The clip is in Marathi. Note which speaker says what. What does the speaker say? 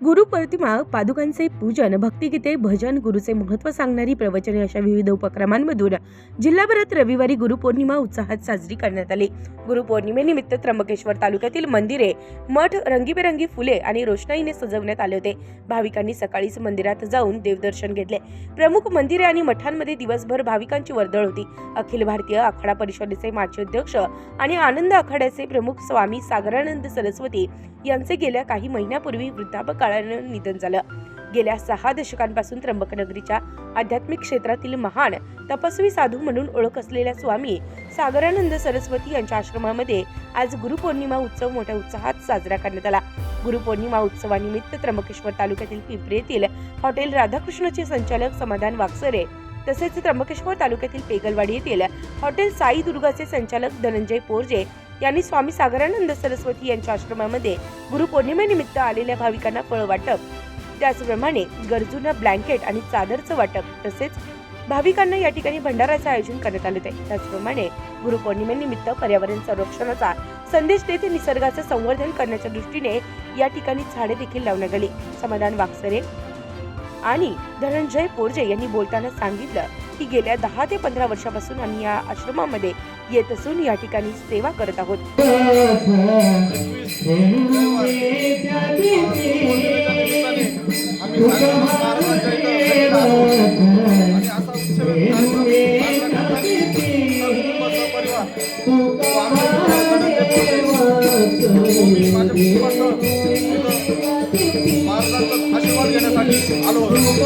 Speaker 1: गुरुप्रतिमा पादुकांचे पूजन भक्तिगीते भजन गुरुचे महत्त्व सांगणारी प्रवचने अशा विविध उपक्रमांमधून जिल्हाभरात रविवारी गुरुपौर्णिमा उत्साहात साजरी करण्यात आली. गुरुपौर्णिमेनिमित्त त्र्यंबकेश्वर तालुक्यातील मंदिरे मठ रंगीबेरंगी फुले आणि रोषणाईने सजवण्यात आले होते. भाविकांनी सकाळीच मंदिरात जाऊन देवदर्शन घेतले. प्रमुख मंदिरे आणि मठांमध्ये दिवसभर भाविकांची वर्दळ होती. अखिल भारतीय आखाडा परिषदेचे माजी अध्यक्ष आणि आनंद आखाड्याचे प्रमुख स्वामी सागरानंद सरस्वती यांचे गेल्या काही महिन्यापूर्वी काळानं निधन झालं. गेल्या सहा दशकांपासून त्र्यंबकनगरीच्या आध्यात्मिक क्षेत्रातील महान तपस्वी साधू म्हणून ओळख असलेल्या स्वामी सागरानंद सरस्वती यांच्या आश्रमामध्ये आज गुरुपौर्णिमा उत्सव मोठ्या उत्साहात साजरा करण्यात आला. गुरुपौर्णिमा उत्सवानिमित्त त्र्यंबकेश्वर तालुक्यातील पिंपरी येथील हॉटेल राधाकृष्णचे संचालक समाधान वाकसरे तसेच त्र्यंबकेश्वर तालुक्यातील पेगलवाडी येथील हॉटेल साई दुर्गाचे संचालक धनंजय पोरजे यांनी स्वामी सागरानंद सरस्वती यांच्या आश्रमामध्ये गुरुपौर्णिमेनिमित्त आलेल्या भाविकांना फळ वाटप. त्याचप्रमाणे गरजूंना ब्लँकेट आणि चादरचं वाटप तसेच भाविकांना या ठिकाणी भंडाराचं आयोजन करण्यात आले होते. त्याचप्रमाणे गुरुपौर्णिमेनिमित्त पर्यावरण संरक्षणाचा संदेश देत निसर्गाचं संवर्धन करण्याच्या दृष्टीने या ठिकाणी झाडे देखील लावण्यात आली. समाधान वाकसरे आणि धनंजय पोरजे यांनी बोलताना सांगितलं की गेल्या दहा ते पंधरा वर्षापासून आम्ही या आश्रमामध्ये येत असून या ठिकाणी सेवा करत आहोत
Speaker 2: आलो.